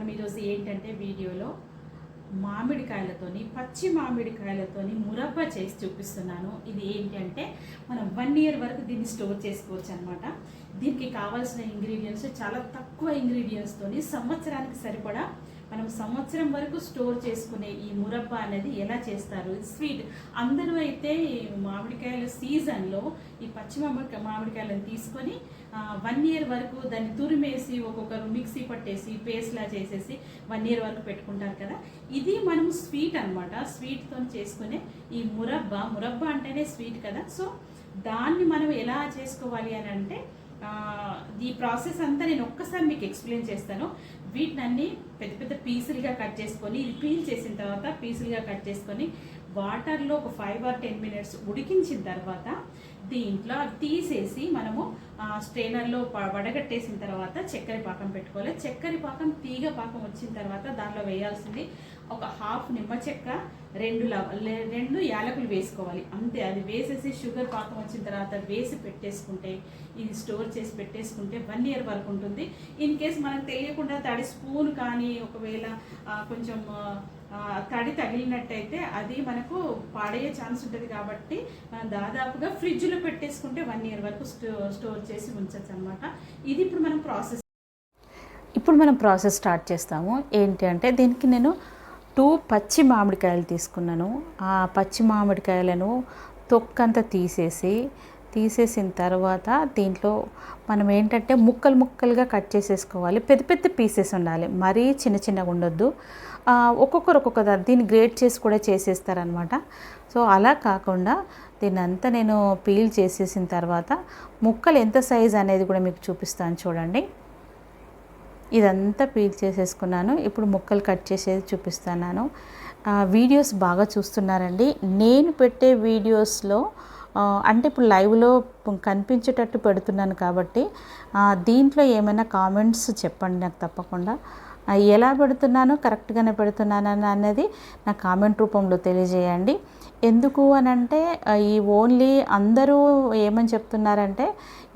మనం ఈరోజు ఏంటంటే వీడియోలో మామిడికాయలతోని పచ్చి మామిడికాయలతోని మురబ్బా చేసి చూపిస్తున్నాను. ఇది ఏంటంటే మనం వన్ ఇయర్ వరకు దీన్ని స్టోర్ చేసుకోవచ్చు అనమాట దీనికి కావాల్సిన ఇంగ్రీడియంట్స్ చాలా తక్కువ ఇంగ్రీడియంట్స్తోని సంవత్సరానికి సరిపడా మనం సంవత్సరం వరకు స్టోర్ చేసుకునే ఈ మురబ్బ అనేది ఎలా చేస్తారు? స్వీట్ అందరూ అయితే మామిడికాయల సీజన్లో ఈ పచ్చి మామిడి మామిడికాయలను తీసుకొని వన్ ఇయర్ వరకు దాన్ని తురిమేసి ఒక్కొక్కరు మిక్సీ పట్టేసి పేస్ట్లా చేసేసి వన్ ఇయర్ వరకు పెట్టుకుంటారు కదా. ఇది మనం స్వీట్ అనమాట స్వీట్తో చేసుకునే ఈ మురబ్బా. మురబ్బా అంటేనే స్వీట్ కదా. సో దాన్ని మనం ఎలా చేసుకోవాలి అని అంటే ఈ ప్రాసెస్ అంతా నేను ఒక్కసారి మీకు ఎక్స్ప్లెయిన్ చేస్తాను. వీటినన్నీ పెద్ద పెద్ద పీసులుగా కట్ చేసుకొని ఇది పీల్ చేసిన తర్వాత పీసులుగా కట్ చేసుకొని వాటర్లో ఒక ఫైవ్ ఆర్ టెన్ మినిట్స్ ఉడికించిన తర్వాత దీంట్లో తీసేసి మనము స్ట్రైనర్లో వడగట్టేసిన తర్వాత చక్కెర పాకం పెట్టుకోవాలి. చక్కెర పాకం తీగ పాకం వచ్చిన తర్వాత దాంట్లో వేయాల్సింది ఒక హాఫ్ నిమ్మ చెక్క రెండు రెండు యాలకులు వేసుకోవాలి. అంతే అది వేసేసి షుగర్ పాకం వచ్చిన తర్వాత వేసి పెట్టేసుకుంటే ఇది స్టోర్ చేసి పెట్టేసుకుంటే వన్ ఇయర్ వరకు ఉంటుంది. ఇన్ కేస్ మనకు తెలియకుండా తడి స్పూన్ కానీ ఒకవేళ కొంచెం తడి తగిలినట్టయితే అది మనకు పాడయ్యే ఛాన్స్ ఉంటుంది కాబట్టి మనం దాదాపుగా ఫ్రిడ్జ్లో పెట్టేసుకుంటే వన్ ఇయర్ వరకు స్టో స్టోర్ చేసి ఉంచచ్చు అనమాట ఇది ఇప్పుడు మనం ప్రాసెస్ ఇప్పుడు మనం ప్రాసెస్ స్టార్ట్ చేస్తాము. ఏంటి అంటే దీనికి నేను టూ పచ్చి మామిడికాయలు తీసుకున్నాను. ఆ పచ్చి మామిడికాయలను తొక్కంతా తీసేసి తీసేసిన తర్వాత దీంట్లో మనం ఏంటంటే ముక్కలు ముక్కలుగా కట్ చేసేసుకోవాలి. పెద్ద పెద్ద పీసెస్ ఉండాలి. మరీ చిన్న చిన్నగా ఉండొద్దు. ఒక్కొక్కరు ఒక్కొక్క దీన్ని గ్రేట్ చేసి కూడా చేసేస్తారనమాట సో అలా కాకుండా దీన్ని అంతా నేను పీల్ చేసేసిన తర్వాత ముక్కలు ఎంత సైజ్ అనేది కూడా మీకు చూపిస్తాను చూడండి. ఇదంతా పీల్ చేసేసుకున్నాను. ఇప్పుడు ముక్కలు కట్ చేసేది చూపిస్తున్నాను. వీడియోస్ బాగా చూస్తున్నారండి. నేను పెట్టే వీడియోస్లో అంటే ఇప్పుడు లైవ్లో కనిపించేటట్టు పెడుతున్నాను కాబట్టి దీంట్లో ఏమైనా కామెంట్స్ చెప్పండి నాకు తప్పకుండా. ఎలా పెడుతున్నాను కరెక్ట్గానే పెడుతున్నాను అన్నది నా కామెంట్ రూపంలో తెలియజేయండి. ఎందుకు అని అంటే ఈ ఓన్లీ అందరూ ఏమని చెప్తున్నారంటే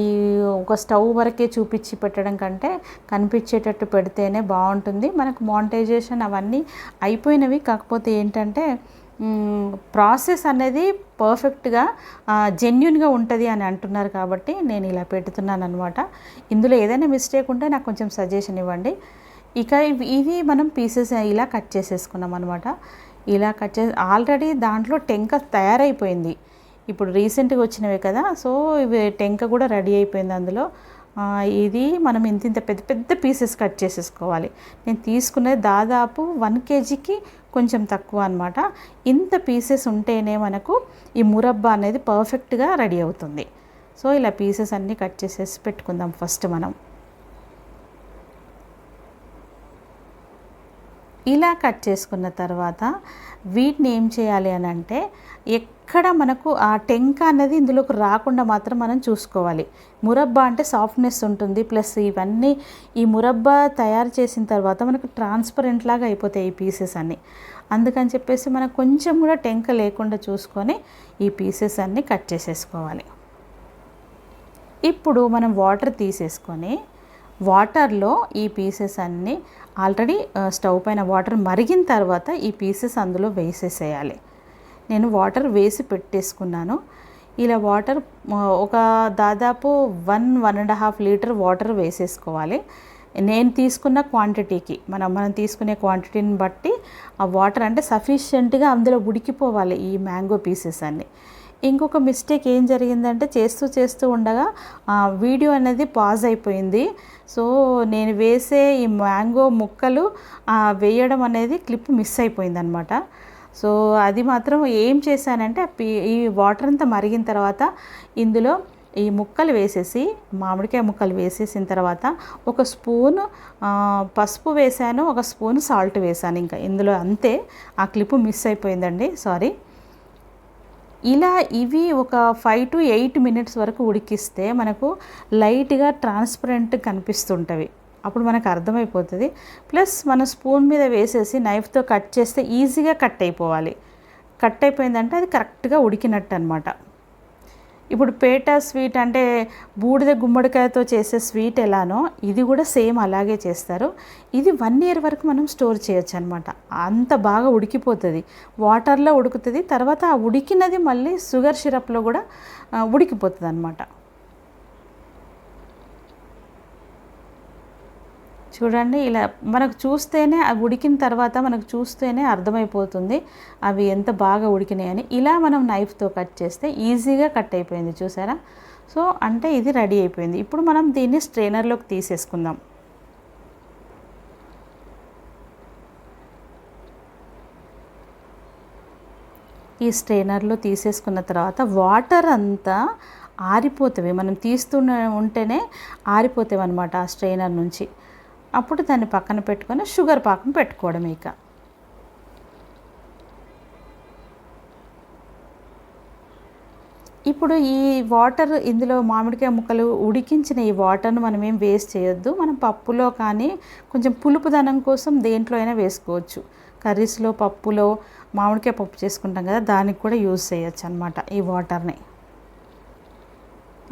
ఈ ఒక స్టవ్ వరకే చూపించి పెట్టడం కంటే కనిపించేటట్టు పెడితేనే బాగుంటుంది. మనకు మానిటైజేషన్ అవన్నీ అయిపోయినవి. కాకపోతే ఏంటంటే ప్రాసెస్ అనేది పర్ఫెక్ట్గా జెన్యున్గా ఉంటుంది అని అంటున్నారు కాబట్టి నేను ఇలా పెడుతున్నాను అనమాట ఇందులో ఏదైనా మిస్టేక్ ఉంటే నాకు కొంచెం సజెషన్ ఇవ్వండి. ఇక ఇవి- ఇవి మనం పీసెస్ ఇలా కట్ చేసేసుకున్నాం అనమాట ఇలా కట్ చేసి ఆల్రెడీ దాంట్లో టెంక తయారైపోయింది. ఇప్పుడు రీసెంట్గా వచ్చినవే కదా సో ఇవి టెంక కూడా రెడీ అయిపోయింది అందులో. ఇది మనం ఇంత ఇంత పెద్ద పెద్ద పీసెస్ కట్ చేసేసుకోవాలి. నేను తీసుకునేది దాదాపు వన్ కేజీకి కొంచెం తక్కువ అనమాట ఇంత పీసెస్ ఉంటేనే మనకు ఈ మురబ్బా అనేది పర్ఫెక్ట్గా రెడీ అవుతుంది. సో ఇలా పీసెస్ అన్నీ కట్ చేసేసి పెట్టుకుందాం ఫస్ట్ మనం. ఇలా కట్ చేసుకున్న తర్వాత వీటిని ఏం చేయాలి అని అంటే ఎక్కడ మనకు ఆ టెంక అనేది ఇందులోకి రాకుండా మాత్రం మనం చూసుకోవాలి. మురబ్బా అంటే సాఫ్ట్నెస్ ఉంటుంది ప్లస్ ఇవన్నీ ఈ మురబ్బా తయారు చేసిన తర్వాత మనకు ట్రాన్స్పరెంట్ లాగా అయిపోతాయి ఈ పీసెస్ అన్నీ. అందుకని చెప్పేసి మనకు కొంచెం కూడా టెంక లేకుండా చూసుకొని ఈ పీసెస్ అన్నీ కట్ చేసేసుకోవాలి. ఇప్పుడు మనం వాటర్ తీసేసుకొని వాటర్లో ఈ పీసెస్ అన్నీ ఆల్రెడీ స్టవ్ uh, పైన వాటర్ మరిగిన తర్వాత ఈ పీసెస్ అందులో వేసేసేయాలి. నేను వాటర్ వేసి పెట్టేసుకున్నాను. ఇలా వాటర్ ఒక దాదాపు one one and half litre water వేసేసుకోవాలి. నేను తీసుకున్న క్వాంటిటీకి మనం మనం తీసుకునే క్వాంటిటీని బట్టి ఆ వాటర్ అంటే సఫిషియెంట్గా అందులో ఉడికిపోవాలి ఈ మ్యాంగో పీసెస్ అన్నీ. ఇంకొక మిస్టేక్ ఏం జరిగిందంటే చేస్తూ చేస్తూ ఉండగా ఆ, వీడియో అనేది పాజ్ అయిపోయింది. సో నేను వేసే ఈ మ్యాంగో ముక్కలు వేయడం అనేది క్లిప్ మిస్ అయిపోయింది అనమాట సో అది మాత్రం ఏం చేశానంటే ఈ వాటర్ అంతా మరిగిన తర్వాత ఇందులో ఈ ముక్కలు వేసేసి మామిడికాయ ముక్కలు వేసేసిన తర్వాత ఒక స్పూన్ పసుపు వేసాను ఒక స్పూన్ సాల్ట్ వేసాను ఇంకా. ఇందులో అంతే ఆ క్లిప్ మిస్ అయిపోయిందండి సారీ. ఇలా ఇవి ఒక ఫైవ్ టు ఎయిట్ మినిట్స్ వరకు ఉడికిస్తే మనకు లైట్గా ట్రాన్స్పరెంట్ కనిపిస్తుంటవి అప్పుడు మనకు అర్థమైపోతుంది. ప్లస్ మనం స్పూన్ మీద వేసేసి నైఫ్తో కట్ చేస్తే ఈజీగా కట్ అయిపోవాలి. కట్ అయిపోయిందంటే అది కరెక్ట్గా ఉడికినట్టు అనమాట ఇప్పుడు పేట స్వీట్ అంటే బూడిద గుమ్మడికాయతో చేసే స్వీట్ ఎలానో ఇది కూడా సేమ్ అలాగే చేస్తారు. ఇది వన్ ఇయర్ వరకు మనం స్టోర్ చేయొచ్చు అనమాట అంత బాగా ఉడికిపోతుంది. వాటర్లో ఉడుకుతుంది. తర్వాత ఆ ఉడికినది మళ్ళీ షుగర్ సిరప్లో కూడా ఉడికిపోతుంది అనమాట చూడండి ఇలా మనకు చూస్తేనే అవి ఉడికిన తర్వాత మనకు చూస్తేనే అర్థమైపోతుంది అవి ఎంత బాగా ఉడికినాయని ఇలా మనం నైఫ్తో కట్ చేస్తే ఈజీగా కట్ అయిపోయింది చూసారా? సో అంటే ఇది రెడీ అయిపోయింది. ఇప్పుడు మనం దీన్ని స్ట్రైనర్లోకి తీసేసుకుందాం. ఈ స్ట్రైనర్లో తీసేసుకున్న తర్వాత వాటర్ అంతా ఆరిపోతాయి మనం తీస్తున్న ఉంటేనే ఆరిపోతాయి అనమాట ఆ స్ట్రైనర్ నుంచి. అప్పుడు దాన్ని పక్కన పెట్టుకొని షుగర్ పాకం పెట్టుకోవడం ఇక. ఇప్పుడు ఈ వాటర్ ఇందులో మామిడికాయ ముక్కలు ఉడికించిన ఈ వాటర్ను మనం ఏం వేస్ట్ చేయొద్దు. మనం పప్పులో కానీ కొంచెం పులుపుదనం కోసం దేంట్లో అయినా వేసుకోవచ్చు. కర్రీస్లో పప్పులో మామిడికాయ పప్పు చేసుకుంటాం కదా దానికి కూడా యూజ్ చేయొచ్చు అనమాట ఈ వాటర్ని.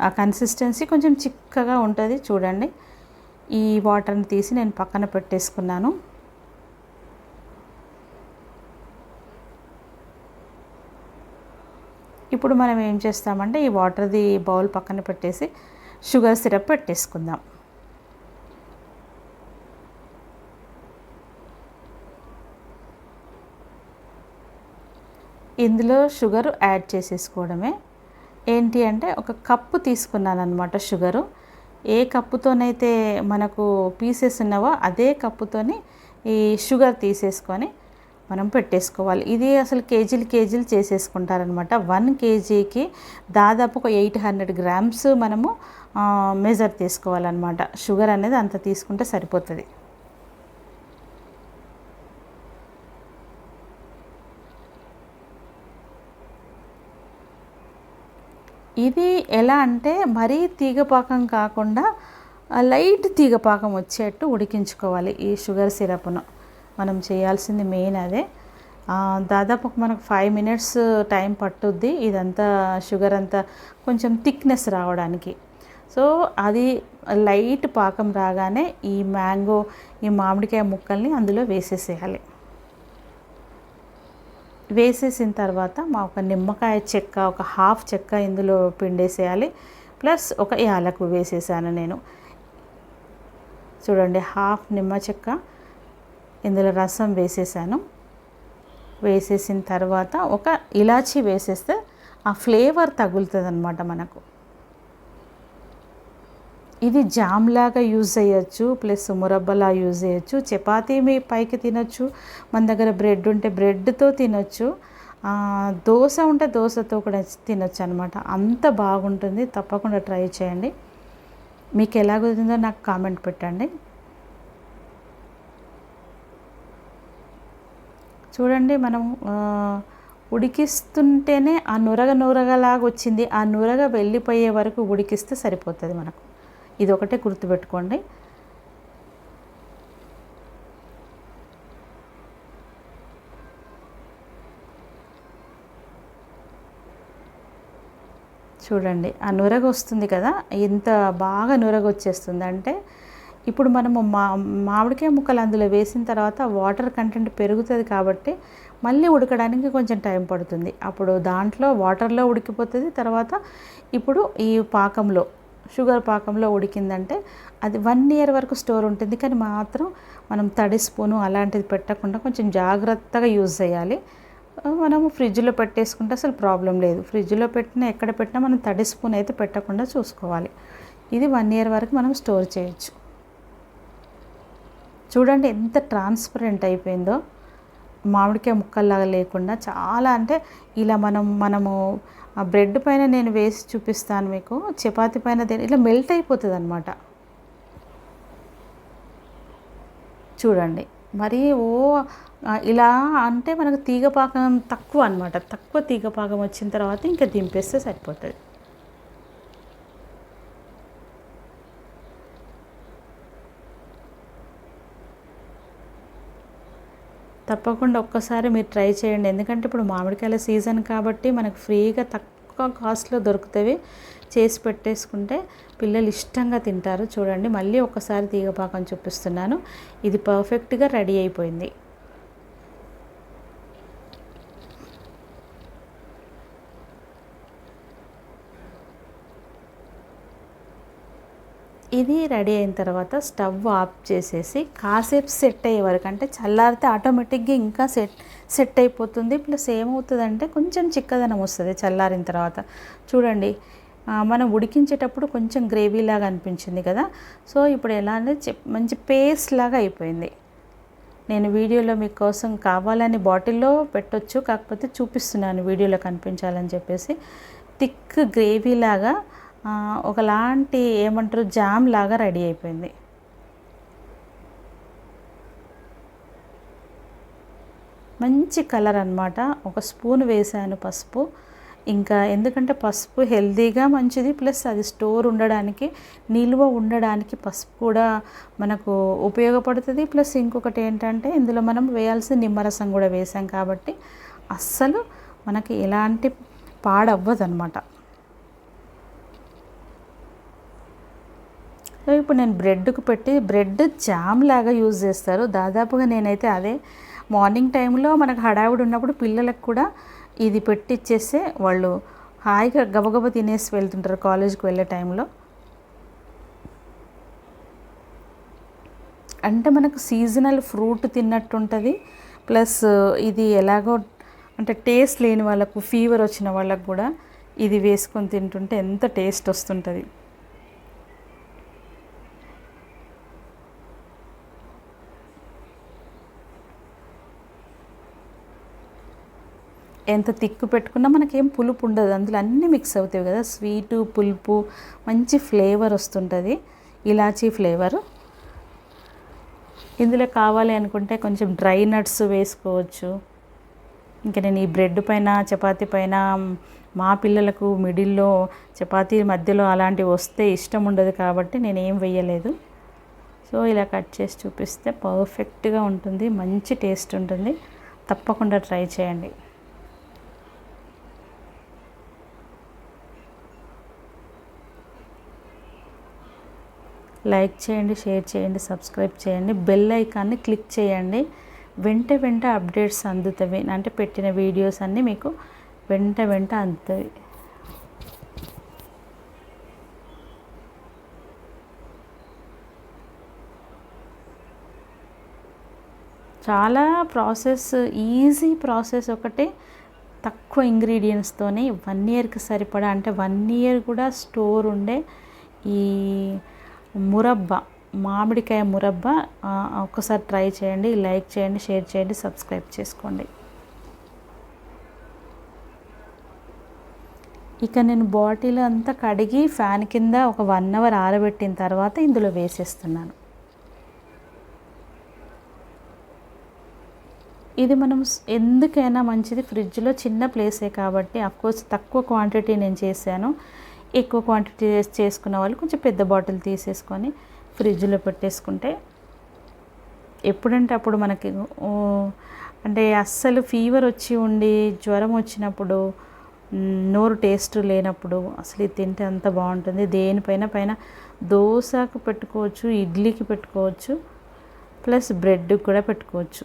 ఆ కన్సిస్టెన్సీ కొంచెం చిక్కగా ఉంటుంది చూడండి. ఈ వాటర్ని తీసి నేను పక్కన పెట్టేసుకున్నాను. ఇప్పుడు మనం ఏం చేస్తామంటే ఈ వాటర్ది బౌల్ పక్కన పెట్టేసి షుగర్ సిరప్ పెట్టేసుకుందాం. ఇందులో షుగర్ యాడ్ చేసేసుకోవడమే. ఏంటి అంటే ఒక కప్పు తీసుకున్నాను అనమాట షుగరు ఏ కప్పుతోనైతే మనకు పీసెస్ ఉన్నావో అదే కప్పుతోని ఈ షుగర్ తీసేసుకొని మనం పెట్టేసుకోవాలి. ఇది అసలు కేజీలు కేజీలు చేసేసుకుంటారనమాట. వన్ కేజీకి దాదాపు ఒక ఎయిట్ హండ్రెడ్ గ్రామ్స్ మనము మెజర్ తీసుకోవాలన్నమాట. షుగర్ అనేది అంత తీసుకుంటే సరిపోతుంది. ఇది ఎలా అంటే మరీ తీగపాకం కాకుండా లైట్ తీగపాకం వచ్చేట్టు ఉడికించుకోవాలి ఈ షుగర్ సిరప్ను. మనం చేయాల్సింది మెయిన్ అదే. దాదాపు మనకు ఫైవ్ మినిట్స్ టైం పట్టుద్ది ఇదంతా షుగర్ అంతా కొంచెం థిక్నెస్ రావడానికి. సో అది లైట్ పాకం రాగానే ఈ మ్యాంగో ఈ మామిడికాయ ముక్కల్ని అందులో వేసేసేయాలి. వేసేసిన తర్వాత మా ఒక నిమ్మకాయ చెక్క ఒక హాఫ్ చెక్క ఇందులో పిండేసేయాలి. ప్లస్ ఒక యాలకు వేసేసాను నేను. చూడండి హాఫ్ నిమ్మ చెక్క ఇందులో రసం వేసేసాను. వేసేసిన తర్వాత ఒక ఇలాచీ వేసేస్తే ఆ ఫ్లేవర్ తగులుతుంది అనమాట మనకు. ఇది జామ్ లాగా యూజ్ చేయొచ్చు ప్లస్ మురబ్బలా యూజ్ చేయొచ్చు చపాతీ మీ పైకి తినొచ్చు మన దగ్గర బ్రెడ్ ఉంటే బ్రెడ్తో తినొచ్చు దోశ ఉంటే దోశతో కూడా తినొచ్చు అనమాట అంత బాగుంటుంది తప్పకుండా ట్రై చేయండి. మీకు ఎలా కుదిరిందో నాకు కామెంట్ పెట్టండి. చూడండి మనం ఉడికిస్తుంటేనే ఆ నురగ నురగలాగా వచ్చింది ఆ నురగ వెళ్ళిపోయే వరకు ఉడికిస్తే సరిపోతుంది మనకు. ఇది ఒకటే గుర్తుపెట్టుకోండి. చూడండి ఆ నురగ వస్తుంది కదా ఎంత బాగా నురగ వచ్చేస్తుంది. అంటే ఇప్పుడు మనము మా మామిడికాయ ముక్కలు అందులో వేసిన తర్వాత వాటర్ కంటెంట్ పెరుగుతుంది కాబట్టి మళ్ళీ ఉడకడానికి కొంచెం టైం పడుతుంది. అప్పుడు దాంట్లో వాటర్లో ఉడికిపోతుంది తర్వాత ఇప్పుడు ఈ పాకంలో షుగర్ పాకంలో ఉడికిందంటే అది వన్ ఇయర్ వరకు స్టోర్ ఉంటుంది. కానీ మాత్రం మనం తడి స్పూను అలాంటిది పెట్టకుండా కొంచెం జాగ్రత్తగా యూజ్ చేయాలి. మనము ఫ్రిడ్జ్లో పెట్టేసుకుంటే అసలు ప్రాబ్లం లేదు. ఫ్రిడ్జ్లో పెట్టినా ఎక్కడ పెట్టినా మనం తడి స్పూన్ అయితే పెట్టకుండా చూసుకోవాలి. ఇది వన్ ఇయర్ వరకు మనం స్టోర్ చేయొచ్చు. చూడండి ఎంత ట్రాన్స్పరెంట్ అయిపోయిందో. మామిడికాయ ముక్కల్లాగా లేకుండా చాలా అంటే ఇలా మనం మనము బ్రెడ్ పైన నేను వేసి చూపిస్తాను మీకు చపాతి పైన ఇట్లా మెల్ట్ అయిపోతుంది అనమాట చూడండి. మరి ఓ ఇలా అంటే మనకు తీగపాకం తక్కువ అనమాట తక్కువ తీగపాకం వచ్చిన తర్వాత ఇంకా దింపేస్తే సరిపోతుంది. తప్పకుండా ఒక్కసారి మీరు ట్రై చేయండి. ఎందుకంటే ఇప్పుడు మామిడికాయల సీజన్ కాబట్టి మనకు ఫ్రీగా తక్కువ కాస్ట్లో దొరుకుతాయి చేసి పెట్టేసుకుంటే పిల్లలు ఇష్టంగా తింటారు. చూడండి మళ్ళీ ఒక్కసారి తీగపాకం చూపిస్తున్నాను. ఇది పర్ఫెక్ట్గా రెడీ అయిపోయింది. ఇది రెడీ అయిన తర్వాత స్టవ్ ఆఫ్ చేసేసి కాసేపు సెట్ అయ్యే వరకు అంటే చల్లారితే ఆటోమేటిక్గా ఇంకా సెట్ సెట్ అయిపోతుంది. ప్లస్ ఏమవుతుందంటే కొంచెం చిక్కదనం వస్తుంది చల్లారిన తర్వాత. చూడండి మనం ఉడికించేటప్పుడు కొంచెం గ్రేవీ లాగా అనిపించింది కదా. సో ఇప్పుడు ఎలా అంటే చెప్- మంచి పేస్ట్ లాగా అయిపోయింది. నేను వీడియోలో మీకోసం కావాలని బాటిల్లో పెట్టొచ్చు కాకపోతే చూపిస్తున్నాను వీడియోలో కనిపించాలని చెప్పేసి. థిక్ గ్రేవీ లాగా ఒకలాంటి ఏమంటారు జామ్ లాగా రెడీ అయిపోయింది. మంచి కలర్ అనమాట ఒక స్పూన్ వేసాను పసుపు. ఇంకా ఎందుకంటే పసుపు హెల్తీగా మంచిది ప్లస్ అది స్టోర్ ఉండడానికి నిల్వ ఉండడానికి పసుపు కూడా మనకు ఉపయోగపడుతుంది. ప్లస్ ఇంకొకటి ఏంటంటే ఇందులో మనం వేయాల్సిన నిమ్మరసం కూడా వేసాం కాబట్టి అస్సలు మనకి ఎలాంటి పాడవ్వదు అనమాట ఇప్పుడు నేను బ్రెడ్కు పెట్టి బ్రెడ్ జామ్ లాగా యూజ్ చేస్తారు. దాదాపుగా నేనైతే అదే మార్నింగ్ టైంలో మనకు హడావిడి ఉన్నప్పుడు పిల్లలకు కూడా ఇది పెట్టిచ్చేస్తే వాళ్ళు హాయిగా గబగబా తినేసి వెళ్తుంటారు కాలేజ్కి వెళ్ళే టైంలో. అంటే మనకు సీజనల్ ఫ్రూట్ తిన్నట్టు ఉంటుంది ప్లస్ ఇది ఎలాగో అంటే టేస్ట్ లేని వాళ్ళకు ఫీవర్ వచ్చిన వాళ్ళకు కూడా ఇది వేసుకొని తింటుంటే ఎంత టేస్ట్ వస్తుంటుంది. ఎంత తిక్కు పెట్టుకున్నా మనకేం పులుపు ఉండదు అందులో అన్నీ మిక్స్ అవుతాయి కదా. స్వీటు పులుపు మంచి ఫ్లేవర్ వస్తుంటుంది. ఇలాచీ ఫ్లేవర్ ఇందులో కావాలి అనుకుంటే కొంచెం డ్రై నట్స్ వేసుకోవచ్చు. ఇంకా నేను ఈ బ్రెడ్ పైన చపాతీ పైన మా పిల్లలకు మిడిల్లో చపాతీ మధ్యలో అలాంటివి వస్తే ఇష్టం ఉండదు కాబట్టి నేను ఏం వేయలేదు. సో ఇలా కట్ చేసి చూపిస్తే పర్ఫెక్ట్గా ఉంటుంది. మంచి టేస్ట్ ఉంటుంది. తప్పకుండా ట్రై చేయండి. లైక్ చేయండి షేర్ చేయండి సబ్స్క్రైబ్ చేయండి బెల్ ఐకాన్ని క్లిక్ చేయండి. వెంట వెంట అప్డేట్స్ అందుతాయి అంటే పెట్టిన వీడియోస్ అన్నీ మీకు వెంట వెంట అందుతాయి చాలా ప్రాసెస్ ఈజీ ప్రాసెస్ ఒకటే. తక్కువ ఇంగ్రీడియంట్స్తోనే వన్ ఇయర్కి సరిపడా అంటే వన్ ఇయర్ కూడా స్టోర్ ఉండే ఈ మురబ్బ మామిడికాయ మురబ్బా ఒక్కసారి ట్రై చేయండి లైక్ చేయండి షేర్ చేయండి సబ్స్క్రైబ్ చేసుకోండి. ఇక నేను బాటిల్ అంతా కడిగి ఫ్యాన్ కింద ఒక వన్ అవర్ ఆరబెట్టిన తర్వాత ఇందులో వేసేస్తున్నాను. ఇది మనం ఎందుకైనా మంచిది. ఫ్రిడ్జ్లో చిన్న ప్లేసే కాబట్టి అఫ్కోర్స్ తక్కువ క్వాంటిటీ నేను చేశాను. ఎక్కువ క్వాంటిటీ చేసుకున్న వాళ్ళు కొంచెం పెద్ద బాటిల్ తీసేసుకొని ఫ్రిడ్జ్లో పెట్టేసుకుంటే ఎప్పుడంటే అప్పుడు మనకి అంటే అస్సలు ఫీవర్ వచ్చి ఉండి జ్వరం వచ్చినప్పుడు నోరు టేస్ట్ లేనప్పుడు అసలు ఇది తింటే అంత బాగుంటుంది. దేనిపైన పైన దోశకు పెట్టుకోవచ్చు ఇడ్లీకి పెట్టుకోవచ్చు ప్లస్ బ్రెడ్కి కూడా పెట్టుకోవచ్చు.